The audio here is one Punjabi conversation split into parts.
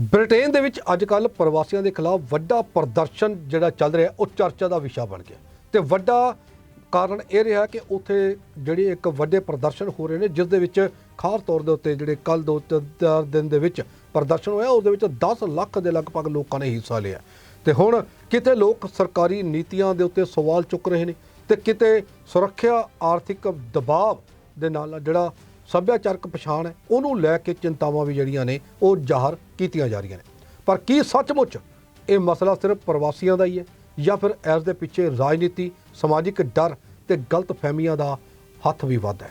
ਬ੍ਰਿਟੇਨ ਦੇ ਵਿੱਚ ਅੱਜ ਕੱਲ ਪ੍ਰਵਾਸੀਆਂ ਦੇ ਖਿਲਾਫ ਵੱਡਾ ਪ੍ਰਦਰਸ਼ਨ ਜਿਹੜਾ ਚੱਲ ਰਿਹਾ, ਉਹ ਚਰਚਾ ਦਾ ਵਿਸ਼ਾ ਬਣ ਗਿਆ। ਤੇ ਵੱਡਾ ਕਾਰਨ ਇਹ ਰਿਹਾ ਕਿ ਉੱਥੇ ਜਿਹੜੇ ਇੱਕ ਵੱਡੇ ਪ੍ਰਦਰਸ਼ਨ ਹੋ ਰਹੇ ਨੇ, ਜਿਸ ਦੇ ਵਿੱਚ ਖਾਸ ਤੌਰ ਦੇ ਉੱਤੇ ਜਿਹੜੇ ਕੱਲ ਦੋ ਤਿੰਨ ਚਾਰ ਦਿਨ ਦੇ ਵਿੱਚ ਪ੍ਰਦਰਸ਼ਨ ਹੋਇਆ ਉਸ ਦੇ ਵਿੱਚ 10 ਲੱਖ ਦੇ ਲਗਭਗ ਲੋਕਾਂ ਨੇ ਹਿੱਸਾ ਲਿਆ। ਤੇ ਹੁਣ ਕਿਤੇ ਲੋਕ ਸਰਕਾਰੀ ਨੀਤੀਆਂ ਦੇ ਉੱਤੇ ਸਵਾਲ ਚੁੱਕ ਰਹੇ ਨੇ ਤੇ ਕਿਤੇ ਸੁਰੱਖਿਆ, ਆਰਥਿਕ ਦਬਾਅ ਦੇ ਨਾਲ ਜਿਹੜਾ ਸੱਭਿਆਚਾਰਕ ਪਛਾਣ ਹੈ, ਉਹਨੂੰ ਲੈ ਕੇ ਚਿੰਤਾਵਾਂ ਵੀ ਜਿਹੜੀਆਂ ਨੇ, ਉਹ ਜ਼ਾਹਰ ਕੀਤੀਆਂ ਜਾ ਰਹੀਆਂ ਨੇ। ਪਰ ਕੀ ਸੱਚਮੁੱਚ ਇਹ ਮਸਲਾ ਸਿਰਫ ਪ੍ਰਵਾਸੀਆਂ ਦਾ ਹੀ ਹੈ, ਜਾਂ ਫਿਰ ਇਸ ਦੇ ਪਿੱਛੇ ਰਾਜਨੀਤੀ, ਸਮਾਜਿਕ ਡਰ ਤੇ ਗਲਤ ਫਹਿਮੀਆਂ ਦਾ ਹੱਥ ਵੀ ਵੱਧ ਹੈ?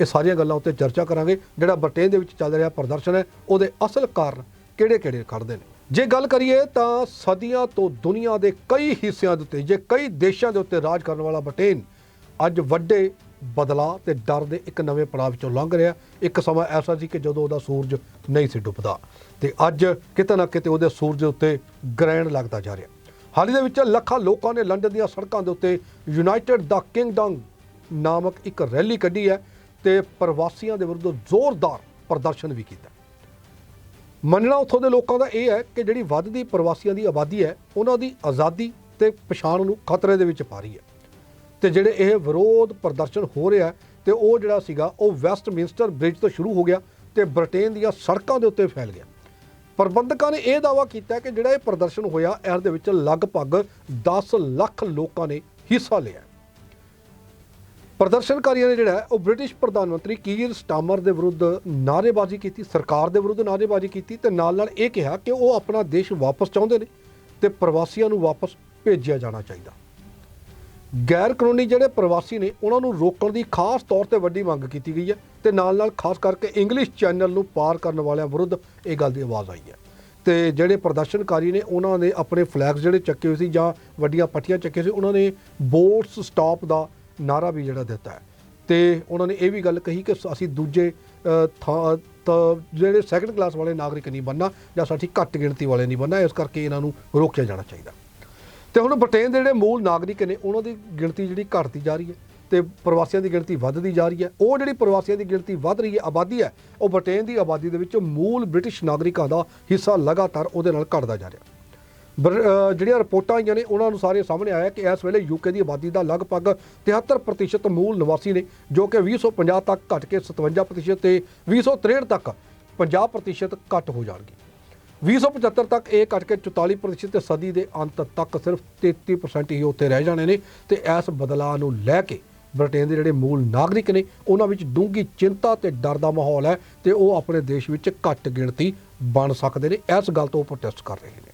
ਇਹ ਸਾਰੀਆਂ ਗੱਲਾਂ ਉੱਤੇ ਚਰਚਾ ਕਰਾਂਗੇ, ਜਿਹੜਾ ਬ੍ਰਿਟੇਨ ਦੇ ਵਿੱਚ ਚੱਲ ਰਿਹਾ ਪ੍ਰਦਰਸ਼ਨ ਹੈ, ਉਹਦੇ ਅਸਲ ਕਾਰਨ ਕਿਹੜੇ-ਕਿਹੜੇ ਖੜਦੇ ਨੇ? ਜੇ ਗੱਲ ਕਰੀਏ ਤਾਂ ਸਦੀਆਂ ਤੋਂ ਦੁਨੀਆ ਦੇ ਕਈ ਹਿੱਸਿਆਂ ਦੇ ਉੱਤੇ, ਜੇ ਕਈ ਦੇਸ਼ਾਂ ਦੇ ਉੱਤੇ ਰਾਜ ਕਰਨ ਵਾਲਾ ਬ੍ਰਿਟੇਨ ਅੱਜ ਵੱਡੇ ਬਦਲਾਅ ਤੇ ਡਰ ਦੇ ਇੱਕ ਨਵੇਂ ਪੜਾਅ ਵਿੱਚੋਂ ਲੰਘ ਰਿਹਾ। ਇੱਕ ਸਮਾਂ ਐਸਾ ਸੀ ਕਿ ਜਦੋਂ ਉਹਦਾ ਸੂਰਜ ਨਹੀਂ ਸੀ ਡੁੱਬਦਾ। ਤੇ ਅੱਜ ਕਿਤੇ ਨਾ ਕਿਤੇ ਉਹਦੇ ਸੂਰਜ ਉੱਤੇ ਗ੍ਰਹਿਣ ਲੱਗਦਾ ਜਾ ਰਿਹਾ। ਹਾਲ ਹੀ ਦੇ ਵਿੱਚ ਲੱਖਾਂ ਲੋਕਾਂ ਨੇ ਲੰਡਨ ਦੀਆਂ ਸੜਕਾਂ ਦੇ ਉੱਤੇ ਯੂਨਾਈਟਿਡ ਦਾ ਕਿੰਗਡਮ ਨਾਮਕ ਇੱਕ ਰੈਲੀ ਕੱਢੀ ਹੈ ਤੇ ਪ੍ਰਵਾਸੀਆਂ ਦੇ ਵਿਰੁੱਧ ਜ਼ੋਰਦਾਰ ਪ੍ਰਦਰਸ਼ਨ ਵੀ ਕੀਤਾ। ਮੰਨਣਾ ਉੱਥੋਂ ਦੇ ਲੋਕਾਂ ਦਾ ਇਹ ਹੈ ਕਿ ਜਿਹੜੀ ਵੱਧਦੀ ਪ੍ਰਵਾਸੀਆਂ ਦੀ ਆਬਾਦੀ ਹੈ, ਉਹਨਾਂ ਦੀ ਆਜ਼ਾਦੀ ਤੇ ਪਛਾਣ ਨੂੰ ਖਤਰੇ ਦੇ ਵਿੱਚ ਪਾ ਰਹੀ ਹੈ। ਤੇ ਜਿਹੜੇ ਇਹ ਵਿਰੋਧ ਪ੍ਰਦਰਸ਼ਨ ਹੋ ਰਿਹਾ ਹੈ ਤੇ ਉਹ ਜਿਹੜਾ ਸੀਗਾ, ਉਹ ਵੈਸਟਮਿੰਸਟਰ ਬ੍ਰਿਜ ਤੋਂ ਸ਼ੁਰੂ ਹੋ ਗਿਆ ਤੇ ਬ੍ਰਿਟੇਨ ਦੀਆਂ ਸੜਕਾਂ ਦੇ ਉੱਤੇ ਫੈਲ ਗਿਆ। ਪ੍ਰਬੰਧਕਾਂ ਨੇ ਇਹ ਦਾਅਵਾ ਕੀਤਾ ਕਿ ਜਿਹੜਾ ਇਹ ਪ੍ਰਦਰਸ਼ਨ ਹੋਇਆ ਇਸ ਦੇ ਵਿੱਚ ਲਗਭਗ 10 ਲੱਖ ਲੋਕਾਂ ਨੇ ਹਿੱਸਾ ਲਿਆ ਪ੍ਰਦਰਸ਼ਨਕਾਰੀਆਂ ਨੇ ਜਿਹੜਾ ਉਹ ਬ੍ਰਿਟਿਸ਼ ਪ੍ਰਧਾਨ ਮੰਤਰੀ ਕੀਰ ਸਟਾਮਰ ਦੇ ਵਿਰੁੱਧ ਨਾਅਰੇਬਾਜ਼ੀ ਕੀਤੀ, ਸਰਕਾਰ ਦੇ ਵਿਰੁੱਧ ਨਾਅਰੇਬਾਜ਼ੀ ਕੀਤੀ ਤੇ ਨਾਲ ਨਾਲ ਇਹ ਕਿਹਾ ਕਿ ਉਹ ਆਪਣਾ ਦੇਸ਼ ਵਾਪਸ ਚਾਹੁੰਦੇ ਨੇ ਤੇ ਪ੍ਰਵਾਸੀਆਂ ਨੂੰ ਵਾਪਸ ਭੇਜਿਆ ਜਾਣਾ ਚਾਹੀਦਾ। ਗੈਰ ਕਾਨੂੰਨੀ ਜਿਹੜੇ ਪ੍ਰਵਾਸੀ ਨੇ, ਉਹਨਾਂ ਨੂੰ ਰੋਕਣ ਦੀ ਖਾਸ ਤੌਰ ਤੇ ਵੱਡੀ ਮੰਗ ਕੀਤੀ ਗਈ ਹੈ ਤੇ ਨਾਲ ਨਾਲ ਖਾਸ ਕਰਕੇ ਇੰਗਲਿਸ਼ ਚੈਨਲ ਨੂੰ ਪਾਰ ਕਰਨ ਵਾਲਿਆਂ ਵਿਰੁੱਧ ਇਹ ਗੱਲ ਦੀ ਆਵਾਜ਼ ਆਈ ਹੈ। ਤੇ ਜਿਹੜੇ ਪ੍ਰਦਰਸ਼ਨਕਾਰੀ ਨੇ, ਉਹਨਾਂ ਨੇ ਆਪਣੇ ਫਲੈਗਸ ਜਿਹੜੇ ਚੱਕੇ ਹੋਏ ਸੀ ਜਾਂ ਵੱਡੀਆਂ ਪੱਟੀਆਂ ਚੱਕੇ ਸੀ, ਉਹਨਾਂ ਨੇ ਬੋਟਸ ਸਟਾਪ ਦਾ ਨਾਰਾ ਵੀ ਜਿਹੜਾ ਦਿੱਤਾ ਹੈ। ਤੇ ਉਹਨਾਂ ਨੇ ਇਹ ਵੀ ਗੱਲ ਕਹੀ ਕਿ ਅਸੀਂ ਦੂਜੇ ਥਾਂ, ਤਾਂ, ਜਿਹੜੇ ਸੈਕੰਡ ਕਲਾਸ ਵਾਲੇ ਨਾਗਰਿਕ ਨਹੀਂ ਬਣਨਾ ਜਾਂ ਸਾਡੀ ਘੱਟ ਗਿਣਤੀ ਵਾਲੇ ਨਹੀਂ ਬਣਨਾ, ਇਸ ਕਰਕੇ ਇਹਨਾਂ ਨੂੰ ਰੋਕਿਆ ਜਾਣਾ ਚਾਹੀਦਾ। ਤੇ ਹੁਣ ਬ੍ਰਿਟੇਨ ਦੇ ਜਿਹੜੇ ਮੂਲ ਨਾਗਰਿਕ ਨੇ, ਉਹਨਾਂ ਦੀ ਗਿਣਤੀ ਜਿਹੜੀ ਘਟਦੀ ਜਾ ਰਹੀ ਹੈ ਤੇ ਪ੍ਰਵਾਸੀਆਂ ਦੀ ਗਿਣਤੀ ਵੱਧਦੀ ਜਾ ਰਹੀ ਹੈ। ਉਹ ਜਿਹੜੀ ਪ੍ਰਵਾਸੀਆਂ ਦੀ ਗਿਣਤੀ ਵੱਧ ਰਹੀ ਹੈ, ਆਬਾਦੀ ਹੈ, ਉਹ ਬ੍ਰਿਟੇਨ ਦੀ ਆਬਾਦੀ ਦੇ ਵਿੱਚ ਮੂਲ ਬ੍ਰਿਟਿਸ਼ ਨਾਗਰਿਕਾਂ ਦਾ ਹਿੱਸਾ ਲਗਾਤਾਰ ਉਹਦੇ ਨਾਲ ਘਟਦਾ ਜਾ ਰਿਹਾ। ਬਰ- ਜਿਹੜੀਆਂ ਰਿਪੋਰਟਾਂ ਆਈਆਂ ਨੇ, ਉਹਨਾਂ ਅਨੁਸਾਰ ਇਹ ਸਾਹਮਣੇ ਆਇਆ ਕਿ ਇਸ ਵੇਲੇ ਯੂਕੇ ਦੀ ਆਬਾਦੀ ਦਾ ਲਗਭਗ 73% ਮੂਲ ਨਿਵਾਸੀ ਨੇ, ਜੋ ਕਿ 2050 ਤੱਕ ਘਟ ਕੇ 57% ਤੇ 2063 ਤੱਕ 50% ਘਟ ਹੋ ਜਾਣਗੇ। 2075 ਤੱਕ ਇਹ ਘਟ ਕੇ 44% ਤੇ ਸਦੀ ਦੇ ਅੰਤ ਤੱਕ ਸਿਰਫ 33% ਹੀ ਉੱਥੇ ਰਹਿ ਜਾਣੇ ਨੇ ਤੇ ਇਸ ਬਦਲਾਅ ਨੂੰ ਲੈ ਕੇ ਬ੍ਰਿਟੇਨ ਦੇ ਜਿਹੜੇ ਮੂਲ ਨਾਗਰਿਕ ਨੇ ਉਹਨਾਂ ਵਿੱਚ ਡੂੰਘੀ ਚਿੰਤਾ ਤੇ ਡਰ ਦਾ ਮਾਹੌਲ ਹੈ ਤੇ ਉਹ ਆਪਣੇ ਦੇਸ਼ ਵਿੱਚ ਘੱਟ ਗਿਣਤੀ ਬਣ ਸਕਦੇ ਨੇ ਇਸ ਗੱਲ ਤੋਂ ਉਹ ਪ੍ਰੋਟੈਸਟ ਕਰ ਰਹੇ ਨੇ।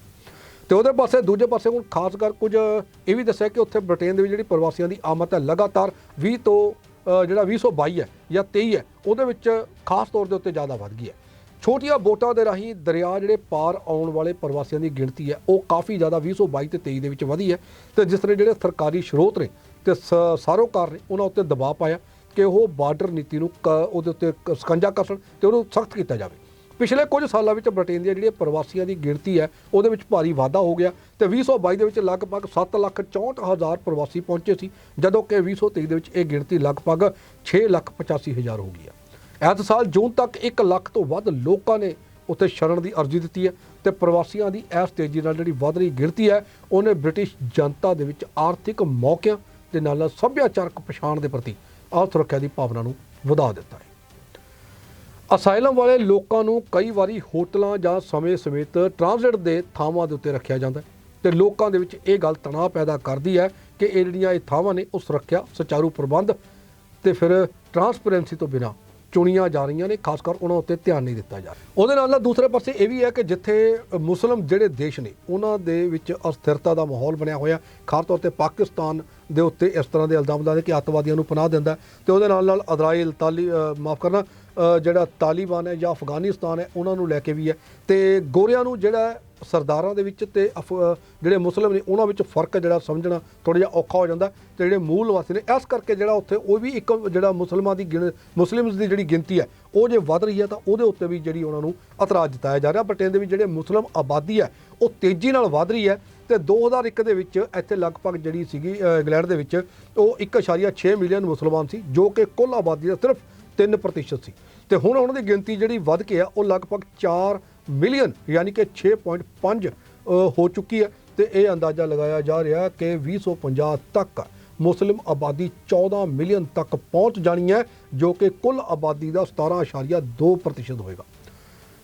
ਤੇ ਉਹਦੇ ਪਾਸੇ ਦੂਜੇ ਪਾਸੇ ਹੁਣ ਖਾਸ ਕਰ ਕੁਝ ਇਹ ਵੀ ਦੱਸਿਆ ਕਿ ਉੱਥੇ ਬ੍ਰਿਟੇਨ ਦੇ ਵਿੱਚ ਜਿਹੜੀ ਪ੍ਰਵਾਸੀਆਂ ਦੀ ਆਮਦ ਹੈ ਲਗਾਤਾਰ 20 ਤੋਂ ਅ, ਜਿਹੜਾ 2022 ਹੈ ਜਾਂ 23 ਹੈ ਉਹਦੇ ਵਿੱਚ ਖਾਸ ਤੌਰ ਦੇ ਉੱਤੇ ਜ਼ਿਆਦਾ ਵੱਧ ਗਈ ਹੈ। ਛੋਟੀਆਂ ਬੋਟਾਂ ਦੇ ਰਾਹੀਂ ਦਰਿਆ ਜਿਹੜੇ ਪਾਰ ਆਉਣ ਵਾਲੇ ਪ੍ਰਵਾਸੀਆਂ ਦੀ ਗਿਣਤੀ ਹੈ ਉਹ ਕਾਫੀ ਜ਼ਿਆਦਾ 2022 ਤੇ 23 ਦੇ ਵਿੱਚ ਵਧੀ ਹੈ ਤੇ ਜਿਸ ਤਰ੍ਹਾਂ ਜਿਹੜੇ ਸਰਕਾਰੀ ਸਰੋਤ ਨੇ ਤੇ ਸ- ਸਾਰੋਕਾਰ ਨੇ ਉਹਨਾਂ ਉੱਤੇ ਦਬਾਅ ਪਾਇਆ ਕਿ ਉਹ ਬਾਰਡਰ ਨੀਤੀ ਨੂੰ ਕ- ਉਹਦੇ ਉੱਤੇ ਕ- ਸਕੰਜਾ ਕਸਣ ਤੇ ਉਹਨੂੰ ਸਖਤ ਕੀਤਾ ਜਾਵੇ। ਪਿਛਲੇ ਕੁਝ ਸਾਲਾਂ ਵਿੱਚ ਬ੍ਰਿਟੇਨ ਦੀਆਂ ਜਿਹੜੀਆਂ ਪ੍ਰਵਾਸੀਆਂ ਦੀ ਗਿਣਤੀ ਹੈ ਉਹਦੇ ਵਿੱਚ ਭਾਰੀ ਵਾਧਾ ਹੋ ਗਿਆ ਤੇ 2022 ਦੇ ਵਿੱਚ ਲਗਭਗ 7,64,000 ਪ੍ਰਵਾਸੀ ਪਹੁੰਚੇ ਸੀ ਜਦੋਂ ਕਿ 2023 ਦੇ ਵਿੱਚ ਇਹ ਗਿਣਤੀ ਲਗਭਗ 6,85,000 ਹੋ ਗਈ ਹੈ। ਇਸ ਸਾਲ ਜੂਨ ਤੱਕ 1 ਲੱਖ ਤੋਂ ਵੱਧ ਲੋਕਾਂ ਨੇ ਉੱਥੇ ਸ਼ਰਨ ਦੀ ਅਰਜ਼ੀ ਦਿੱਤੀ ਹੈ ਤੇ ਪ੍ਰਵਾਸੀਆਂ ਦੀ ਇਸ ਤੇਜ਼ੀ ਨਾਲ ਜਿਹੜੀ ਵੱਧ ਰਹੀ ਗਿਣਤੀ ਹੈ, ਉਹਨੇ ਬ੍ਰਿਟਿਸ਼ ਜਨਤਾ ਦੇ ਵਿੱਚ ਆਰਥਿਕ ਮੌਕਿਆਂ ਦੇ ਨਾਲ ਨਾਲ ਸੱਭਿਆਚਾਰਕ ਪਛਾਣ ਦੇ ਪ੍ਰਤੀ ਅਸੁਰੱਖਿਆ ਦੀ ਭਾਵਨਾ ਨੂੰ ਵਧਾ ਦਿੱਤਾ ਹੈ। ਅਸਾਈਲਮ ਵਾਲੇ ਲੋਕਾਂ ਨੂੰ ਕਈ ਵਾਰੀ ਹੋਟਲਾਂ ਜਾਂ ਸਮੇਂ ਸਮੇਤ ਟ੍ਰਾਂਜ਼ਿਟ ਦੇ ਥਾਵਾਂ ਦੇ ਉੱਤੇ ਰੱਖਿਆ ਜਾਂਦਾ ਹੈ ਤੇ ਲੋਕਾਂ ਦੇ ਵਿੱਚ ਇਹ ਗੱਲ ਤਣਾਅ ਪੈਦਾ ਕਰਦੀ ਹੈ ਕਿ ਇਹ ਜਿਹੜੀਆਂ ਇਹ ਥਾਵਾਂ ਨੇ, ਉਹ ਸੁਰੱਖਿਆ, ਸੁਚਾਰੂ ਪ੍ਰਬੰਧ ਤੇ ਫਿਰ ਟਰਾਂਸਪੇਰੈਂਸੀ ਤੋਂ ਬਿਨਾ ਚੁਣੀਆਂ ਜਾ ਰਹੀਆਂ ਨੇ, ਖਾਸ ਕਰ ਉਹਨਾਂ ਉੱਤੇ ਧਿਆਨ ਨਹੀਂ ਦਿੱਤਾ ਜਾ ਰਿਹਾ। ਉਹਦੇ ਨਾਲ ਨਾਲ ਦੂਸਰੇ ਪਾਸੇ ਇਹ ਵੀ ਹੈ ਕਿ ਜਿੱਥੇ ਮੁਸਲਮ ਜਿਹੜੇ ਦੇਸ਼ ਨੇ, ਉਹਨਾਂ ਦੇ ਵਿੱਚ ਅਸਥਿਰਤਾ ਦਾ ਮਾਹੌਲ ਬਣਿਆ ਹੋਇਆ। ਖਾਸ ਤੌਰ ਤੇ ਪਾਕਿਸਤਾਨ ਦੇ ਉੱਤੇ ਇਸ ਤਰ੍ਹਾਂ ਦੇ ਇਲਜ਼ਾਮ ਲਾਉਂਦੇ ਕਿ ਅੱਤਵਾਦੀਆਂ ਨੂੰ ਪਨਾਹ ਦਿੰਦਾ ਹੈ। ਤੇ ਉਹਦੇ ਨਾਲ ਨਾਲ ਇਜ਼ਰਾਈਲ ਤਾਲੀ ਮਾਫ ਕਰਨਾ ਜਿਹੜਾ ਤਾਲਿਬਾਨ ਹੈ ਜਾਂ ਅਫਗਾਨਿਸਤਾਨ ਹੈ, ਉਹਨਾਂ ਨੂੰ ਲੈ ਕੇ ਵੀ ਹੈ। ਤੇ ਗੋਰਿਆਂ ਨੂੰ ਜਿਹੜਾ ਸਰਦਾਰਾਂ ਦੇ ਵਿੱਚ ਤੇ ਅਫ- ਜਿਹੜੇ ਮੁਸਲਿਮ ਨੇ, ਉਹਨਾਂ ਵਿੱਚ ਫ਼ਰਕ ਜਿਹੜਾ ਸਮਝਣਾ ਥੋੜਾ ਜਿਹਾ ਔਖਾ ਹੋ ਜਾਂਦਾ। ਤੇ ਜਿਹੜੇ ਮੂਲ ਨਿਵਾਸੀ ਨੇ, ਇਸ ਕਰਕੇ ਜਿਹੜਾ ਉੱਥੇ ਉਹ ਵੀ ਇੱਕ ਜਿਹੜਾ ਮੁਸਲਮਾਂ ਦੀ ਗਿਣ, ਮੁਸਲਿਮਸ ਦੀ ਜਿਹੜੀ ਗਿਣਤੀ ਹੈ, ਉਹ ਜੇ ਵੱਧ ਰਹੀ ਹੈ, ਤਾਂ ਉਹਦੇ ਉੱਤੇ ਵੀ ਜਿਹੜੀ ਉਹਨਾਂ ਨੂੰ ਇਤਰਾਜ਼ ਜਤਾਇਆ ਜਾ ਰਿਹਾ। ਬ੍ਰਿਟੇਨ ਦੇ ਵਿੱਚ ਜਿਹੜੇ ਮੁਸਲਮ ਆਬਾਦੀ ਹੈ, ਉਹ ਤੇਜ਼ੀ ਨਾਲ ਵੱਧ ਰਹੀ ਹੈ। ਤੇ 2001 ਦੇ ਵਿੱਚ ਇੱਥੇ ਲਗਭਗ ਜਿਹੜੀ ਸੀਗੀ ਇੰਗਲੈਂਡ ਦੇ ਵਿੱਚ, ਉਹ 1.6 ਮਿਲੀਅਨ ਮੁਸਲਮਾਨ ਸੀ, ਜੋ ਕਿ ਕੁੱਲ ਆਬਾਦੀ ਦਾ ਸਿਰਫ 3% ਸੀ। ਤੇ ਹੁਣ ਉਹਨਾਂ ਦੀ ਗਿਣਤੀ ਜਿਹੜੀ ਵੱਧ ਕੇ ਆ ਉਹ ਲਗਭਗ ਮਿਲੀਅਨ ਯਾਨੀ ਕਿ 6.5 ਅ, ਹੋ ਚੁੱਕੀ ਹੈ। ਤੇ ਇਹ ਅੰਦਾਜ਼ਾ ਲਗਾਇਆ ਜਾ ਰਿਹਾ ਕਿ 2050 ਤੱਕ ਮੁਸਲਿਮ ਆਬਾਦੀ 14 ਮਿਲੀਅਨ ਤੱਕ ਪਹੁੰਚ ਜਾਣੀ ਹੈ ਜੋ ਕਿ ਕੁੱਲ ਆਬਾਦੀ ਦਾ 17.2% ਹੋਏਗਾ।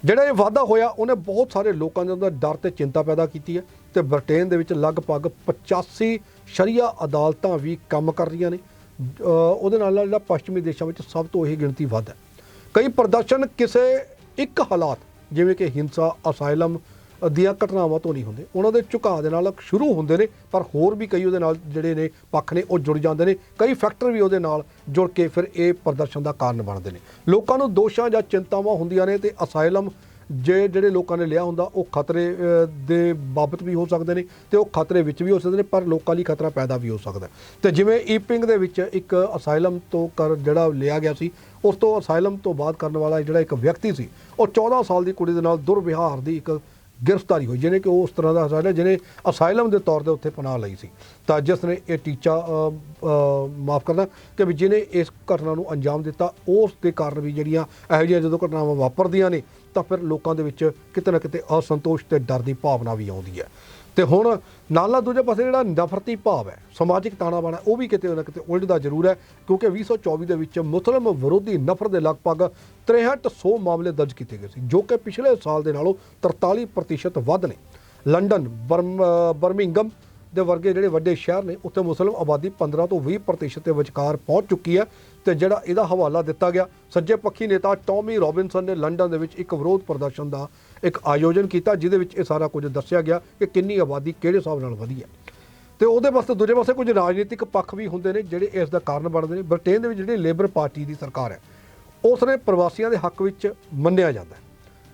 ਜਿਹੜਾ ਇਹ ਵਾਧਾ ਹੋਇਆ ਉਹਨੇ ਬਹੁਤ ਸਾਰੇ ਲੋਕਾਂ ਦੇ ਅੰਦਰ ਡਰ ਤੇ ਚਿੰਤਾ ਪੈਦਾ ਕੀਤੀ ਹੈ। ਤੇ ਬ੍ਰਿਟੇਨ ਦੇ ਵਿੱਚ ਲਗਭਗ 85 ਸ਼ਰੀਆ ਅਦਾਲਤਾਂ ਵੀ ਕੰਮ ਕਰ ਰਹੀਆਂ ਨੇ। ਉਹਦੇ ਨਾਲ ਜਿਹੜਾ ਪੱਛਮੀ ਦੇਸ਼ਾਂ ਵਿੱਚ ਸਭ ਤੋਂ ਇਹ ਗਿਣਤੀ ਵੱਧ ਹੈ। ਕਈ ਪ੍ਰਦਰਸ਼ਨ ਕਿਸੇ ਇੱਕ ਹਾਲਾਤ, ਜਿਵੇਂ ਕਿ ਹਿੰਸਾ ਅਸਾਈਲਮ ਦੀਆਂ ਘਟਨਾਵਾਂ ਤੋਂ ਨਹੀਂ ਹੁੰਦੇ। ਉਹਨਾਂ ਦੇ ਝੁਕਾਅ ਦੇ ਨਾਲ ਸ਼ੁਰੂ ਹੁੰਦੇ ਨੇ, ਪਰ ਹੋਰ ਵੀ ਕਈ ਉਹਦੇ ਨਾਲ ਜਿਹੜੇ ਨੇ ਪੱਖ ਨੇ, ਉਹ ਜੁੜ ਜਾਂਦੇ ਨੇ। ਕਈ ਫੈਕਟਰ ਵੀ ਉਹਦੇ ਨਾਲ ਜੁੜ ਕੇ ਫਿਰ ਇਹ ਪ੍ਰਦਰਸ਼ਨ ਦਾ ਕਾਰਨ ਬਣਦੇ ਨੇ। ਲੋਕਾਂ ਨੂੰ ਦੋਸ਼ਾਂ ਜਾਂ ਚਿੰਤਾਵਾਂ ਹੁੰਦੀਆਂ ਨੇ ਤੇ ਅਸਾਈਲਮ ਜੇ ਜਿਹੜੇ ਲੋਕਾਂ ਨੇ ਲਿਆ ਹੁੰਦਾ, ਉਹ ਖਤਰੇ ਦੇ ਬਾਬਤ ਵੀ ਹੋ ਸਕਦੇ ਨੇ ਤੇ ਉਹ ਖਤਰੇ ਵਿੱਚ ਵੀ ਹੋ ਸਕਦੇ ਨੇ, ਪਰ ਲੋਕਾਂ ਲਈ ਖਤਰਾ ਪੈਦਾ ਵੀ ਹੋ ਸਕਦਾ ਹੈ। ਤੇ ਜਿਵੇਂ ਈਪਿੰਗ ਦੇ ਵਿੱਚ ਇੱਕ ਅਸਾਈਲਮ ਤੋਂ ਕਰ ਜਿਹੜਾ ਲਿਆ ਗਿਆ ਸੀ, ਉਸ ਤੋਂ ਅਸਾਈਲਮ ਤੋਂ ਬਾਅਦ ਕਰਨ ਵਾਲਾ ਜਿਹੜਾ ਇੱਕ ਵਿਅਕਤੀ ਸੀ, ਉਹ 14 ਸਾਲ ਦੀ ਕੁੜੀ ਦੇ ਨਾਲ ਦੁਰਵਿਹਾਰ ਦੀ ਇੱਕ ਗ੍ਰਿਫਤਾਰੀ ਹੋਈ, ਜਿਹਨੇ ਕਿ ਉਹ ਉਸ ਤਰ੍ਹਾਂ ਦਾ ਅਸਾਈਲਮ, ਜਿਹਨੇ ਅਸਾਈਲਮ ਦੇ ਤੌਰ ਤੇ ਉੱਥੇ ਪਨਾਹ ਲਈ ਸੀ ਤਾਂ ਜਿਸ ਨੇ ਇਹ ਟੀਚਾ ਮਾਫ ਕਰਨਾ ਕਿ ਵੀ ਜਿਹਨੇ ਇਸ ਘਟਨਾ ਨੂੰ ਅੰਜਾਮ ਦਿੱਤਾ, ਉਸ ਦੇ ਕਾਰਨ ਵੀ ਜਿਹੜੀਆਂ ਇਹੋ ਜਿਹੀਆਂ ਜਦੋਂ ਘਟਨਾਵਾਂ ਵਾਪਰਦੀਆਂ ਨੇ ਤਾਂ ਫਿਰ ਲੋਕਾਂ ਦੇ ਵਿੱਚ ਕਿਤੇ ਨਾ ਕਿਤੇ ਅਸੰਤੋਸ਼ ਤੇ ਡਰ ਦੀ ਭਾਵਨਾ ਵੀ ਆਉਂਦੀ ਹੈ। ਤੇ ਹੁਣ ਨਾਲ ਨਾਲ ਦੂਜੇ ਪਾਸੇ ਜਿਹੜਾ ਨਫ਼ਰਤੀ ਭਾਵ ਹੈ, ਸਮਾਜਿਕ ਤਾਣਾ ਬਾਣਾ, ਉਹ ਵੀ ਕਿਤੇ ਨਾ ਕਿਤੇ ਉਲਝਦਾ ਜ਼ਰੂਰ ਹੈ, ਕਿਉਂਕਿ 2024 ਦੇ ਵਿੱਚ ਮੁਸਲਮ ਵਿਰੋਧੀ ਨਫ਼ਰਤ ਦੇ ਲਗਭਗ 6300 ਮਾਮਲੇ ਦਰਜ ਕੀਤੇ ਗਏ ਸੀ, ਜੋ ਕਿ ਪਿਛਲੇ ਸਾਲ ਦੇ ਨਾਲੋਂ 43% ਵੱਧ ਨੇ। ਲੰਡਨ, ਬਰਮ- ਬਰਮਿੰਗਮ ਦੇ ਵਰਗੇ ਜਿਹੜੇ ਵੱਡੇ ਸ਼ਹਿਰ ਨੇ, ਉੱਥੇ ਮੁਸਲਮ ਆਬਾਦੀ 15 ਤੋਂ 20% ਦੇ ਵਿਚਕਾਰ ਪਹੁੰਚ ਚੁੱਕੀ ਹੈ ਤੇ ਜਿਹੜਾ ਇਹਦਾ ਹਵਾਲਾ ਦਿੱਤਾ ਗਿਆ, ਸੱਜੇ ਪੱਖੀ ਨੇਤਾ ਟੌਮੀ ਰੋਬਿਨਸਨ ਨੇ ਲੰਡਨ ਦੇ ਵਿੱਚ ਇੱਕ ਵਿਰੋਧ ਪ੍ਰਦਰਸ਼ਨ ਦਾ ਇੱਕ ਆਯੋਜਨ ਕੀਤਾ, ਜਿਹਦੇ ਵਿੱਚ ਇਹ ਸਾਰਾ ਕੁਝ ਦੱਸਿਆ ਗਿਆ ਕਿ ਕਿੰਨੀ ਆਬਾਦੀ ਕਿਹੜੇ ਹਿਸਾਬ ਨਾਲ ਵਧੀ ਹੈ। ਤੇ ਉਹਦੇ ਵਾਸਤੇ ਦੂਜੇ ਪਾਸੇ ਕੁਝ ਰਾਜਨੀਤਿਕ ਪੱਖ ਵੀ ਹੁੰਦੇ ਨੇ, ਜਿਹੜੇ ਇਸ ਦਾ ਕਾਰਨ ਬਣਦੇ ਨੇ। ਬ੍ਰਿਟੇਨ ਦੇ ਵਿੱਚ ਜਿਹੜੀ ਲੇਬਰ ਪਾਰਟੀ ਦੀ ਸਰਕਾਰ ਹੈ ਉਸ ਨੇ ਪ੍ਰਵਾਸੀਆਂ ਦੇ ਹੱਕ ਵਿੱਚ ਮੰਨਿਆ ਜਾਂਦਾ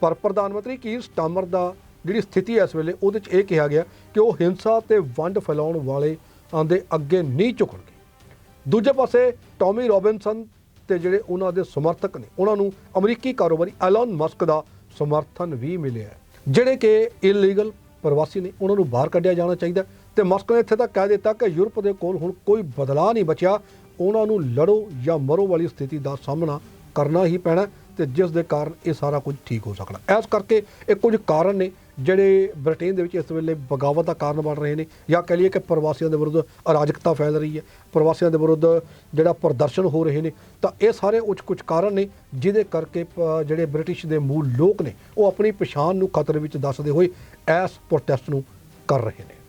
ਪਰ ਪ੍ਰਧਾਨ ਮੰਤਰੀ ਕੀਰ ਸਟਾਮਰ ਦਾ ਜਿਹੜੀ ਸਥਿਤੀ ਹੈ ਇਸ ਵੇਲੇ, ਉਹਦੇ 'ਚ ਇਹ ਕਿਹਾ ਗਿਆ ਕਿ ਉਹ ਹਿੰਸਾ ਤੇ ਵੰਡ ਫੈਲਾਉਣ ਵਾਲੇ ਆਂਦੇ ਅੱਗੇ ਨਹੀਂ ਝੁਕਣਗੇ। ਦੂਜੇ ਪਾਸੇ, ਟੌਮੀ ਰੋਬਿਨਸਨ ਤੇ ਜਿਹੜੇ ਉਹਨਾਂ ਦੇ ਸਮਰਥਕ ਨੇ, ਉਹਨਾਂ ਨੂੰ ਅਮਰੀਕੀ ਕਾਰੋਬਾਰੀ ਐਲਨ ਮਸਕ ਦਾ ਸਮਰਥਨ ਵੀ ਮਿਲਿਆ ਜਿਹੜੇ ਕਿ ਇਲੀਗਲ ਪ੍ਰਵਾਸੀ ਨੇ, ਉਹਨਾਂ ਨੂੰ ਬਾਹਰ ਕੱਢਿਆ ਜਾਣਾ ਚਾਹੀਦਾ ਤੇ ਮਸਕ ਨੇ ਇੱਥੇ ਤੱਕ ਕਹਿ ਦਿੱਤਾ ਕਿ ਯੂਰਪ ਦੇ ਕੋਲ ਹੁਣ ਕੋਈ ਬਦਲਾਅ ਨਹੀਂ ਬਚਿਆ। ਉਹਨਾਂ ਨੂੰ ਲੜੋ ਜਾਂ ਮਰੋ ਵਾਲੀ ਸਥਿਤੀ ਦਾ ਸਾਹਮਣਾ ਕਰਨਾ ਹੀ ਪੈਣਾ ਤੇ ਜਿਸ ਦੇ ਕਾਰਨ ਇਹ ਸਾਰਾ ਕੁਝ ਠੀਕ ਹੋ ਸਕਦਾ ਇਸ ਕਰਕੇ ਇਹ ਕੁਝ ਕਾਰਨ ਨੇ ਜਿਹੜੇ ਬ੍ਰਿਟੇਨ ਦੇ ਵਿੱਚ ਇਸ ਵੇਲੇ ਬਗਾਵਤ ਦਾ ਕਾਰਨ ਬਣ ਰਹੇ ਨੇ ਜਾਂ ਕਹ ਲਈਏ ਕਿ ਪ੍ਰਵਾਸੀਆਂ ਦੇ ਵਿਰੁੱਧ ਅਰਾਜਕਤਾ ਫੈਲ ਰਹੀ ਹੈ, ਪ੍ਰਵਾਸੀਆਂ ਦੇ ਵਿਰੁੱਧ ਜਿਹੜਾ ਪ੍ਰਦਰਸ਼ਨ ਹੋ ਰਹੇ ਨੇ, ਤਾਂ ਇਹ ਸਾਰੇ ਉੱਚ ਕੁਝ ਕਾਰਨ ਨੇ ਜਿਹਦੇ ਕਰਕੇ ਪ- ਜਿਹੜੇ ਬ੍ਰਿਟਿਸ਼ ਦੇ ਮੂਲ ਲੋਕ ਨੇ ਉਹ ਆਪਣੀ ਪਛਾਣ ਨੂੰ ਖਤਰੇ ਵਿੱਚ ਦੱਸਦੇ ਹੋਏ ਇਸ ਪ੍ਰੋਟੈਸਟ ਨੂੰ ਕਰ ਰਹੇ ਨੇ।